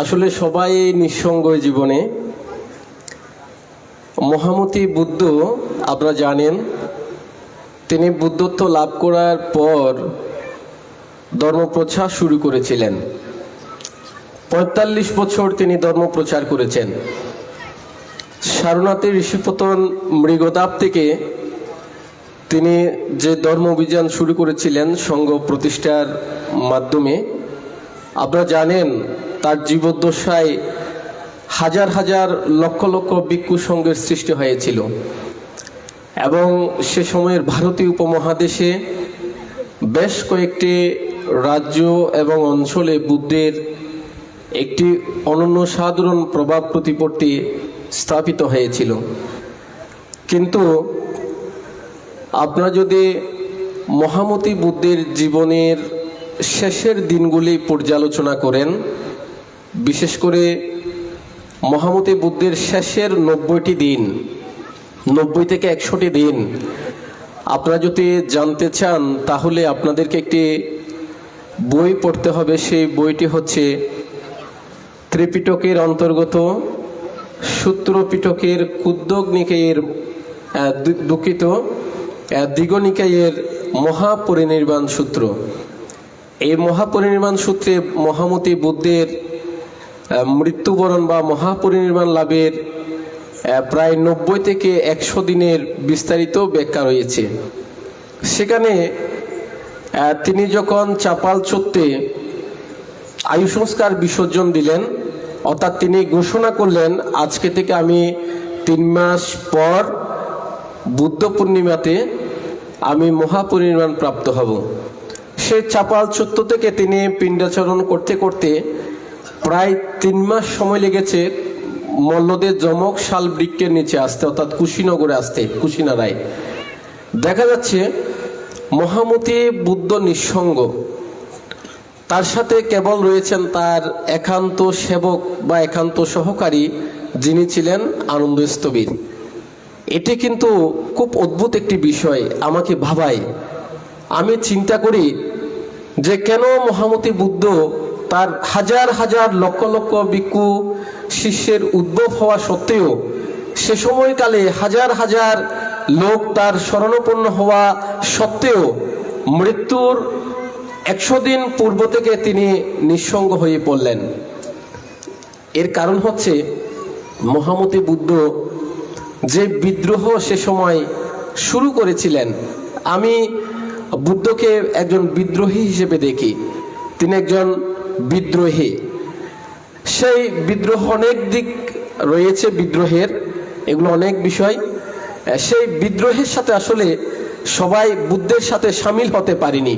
আসলে সবাই নিঃসঙ্গ জীবনে। মহামতি বুদ্ধ, আপনারা জানেন, তিনি বুদ্ধত্ব লাভ করার পর ধর্মপ্রচার শুরু করেছিলেন। পঁয়তাল্লিশ বছর তিনি ধর্ম প্রচার করেছেন। সারনাথের ঋষিপতন মৃগদাব থেকে তিনি যে ধর্ম অভিযান শুরু করেছিলেন সংঘ প্রতিষ্ঠার মাধ্যমে, আপনারা জানেন তার জীবদ্দশায় হাজার হাজার লক্ষ লক্ষ ভিক্ষু সংঘের সৃষ্টি হয়েছিল। এবং সে সময়ের ভারতীয় উপমহাদেশে বেশ কয়েকটি রাজ্য এবং অঞ্চলে বুদ্ধের একটি অনন্য সাধারণ প্রভাব প্রতিপত্তি স্থাপিত হয়েছিল। কিন্তু আপনারা যদি মহামতি বুদ্ধের জীবনের শেষের দিনগুলি পর্যালোচনা করেন বিশেষ করে মহামতি বুদ্ধের শেষের নব্বইটি দিন, নব্বই থেকে একশোটি দিন, আপনারা যদি জানতে চান, তাহলে আপনাদেরকে একটি বই পড়তে হবে। সেই বইটি হচ্ছে ত্রিপিটকের অন্তর্গত সূত্র পিটকের কুদ্দক নিকায়ের দুঃখিত দিগনিকায়ের মহাপরিনির্বাণ সূত্র। এই মহাপরিনির্বাণ সূত্রে মহামতি বুদ্ধের মৃত্যুবরণ বা মহাপরিনির্বাণ লাভের প্রায় নব্বই থেকে একশো দিনের বিস্তারিত ব্যাখ্যা রয়েছে। সেখানে তিনি যখন চাপাল চত্তে আয়ু সংস্কার বিসর্জন দিলেন, অর্থাৎ তিনি ঘোষণা করলেন, আজকে থেকে আমি তিন মাস পর বুদ্ধ পূর্ণিমাতে আমি মহাপরিনির্বাণ প্রাপ্ত হব। সে চাপাল চত্ব থেকে তিনি পিণ্ডাচরণ করতে করতে প্রায় তিন মাস সময় লেগেছে মল্লদের জমক শাল বৃক্ষের নিচে আসতে, অর্থাৎ কুশিনগরে আসতে কুশিনারায় দেখা যাচ্ছে মহামতি বুদ্ধ নিঃসঙ্গ। তার সাথে কেবল রয়েছেন তার একান্ত সেবক বা একান্ত সহকারী, যিনি ছিলেন আনন্দ স্থবির এটি কিন্তু খুব অদ্ভুত একটি বিষয়, আমাকে ভাবায়। আমি চিন্তা করি যে কেন মহামতি বুদ্ধ তার হাজার হাজার লক্ষ লক্ষ ভিক্ষু শিষ্যের উদ্ভব হওয়া সত্ত্বেও সে সময়কালে হাজার হাজার লোক তার শরণাপন্ন হওয়া সত্ত্বেও মৃত্যুর একশো দিন পূর্ব থেকে তিনি নিঃসঙ্গ হয়ে পড়লেন। এর কারণ হচ্ছে মহামতি বুদ্ধ যে বিদ্রোহ সে সময় শুরু করেছিলেন, আমি বুদ্ধকে একজন বিদ্রোহী হিসেবে দেখি। তিনি একজন বিদ্রোহী। সেই বিদ্রোহ অনেক দিক রয়েছে বিদ্রোহের, এগুলো অনেক বিষয়। সেই বিদ্রোহের সাথে আসলে সবাই বুদ্ধের সাথে সামিল হতে পারেনি।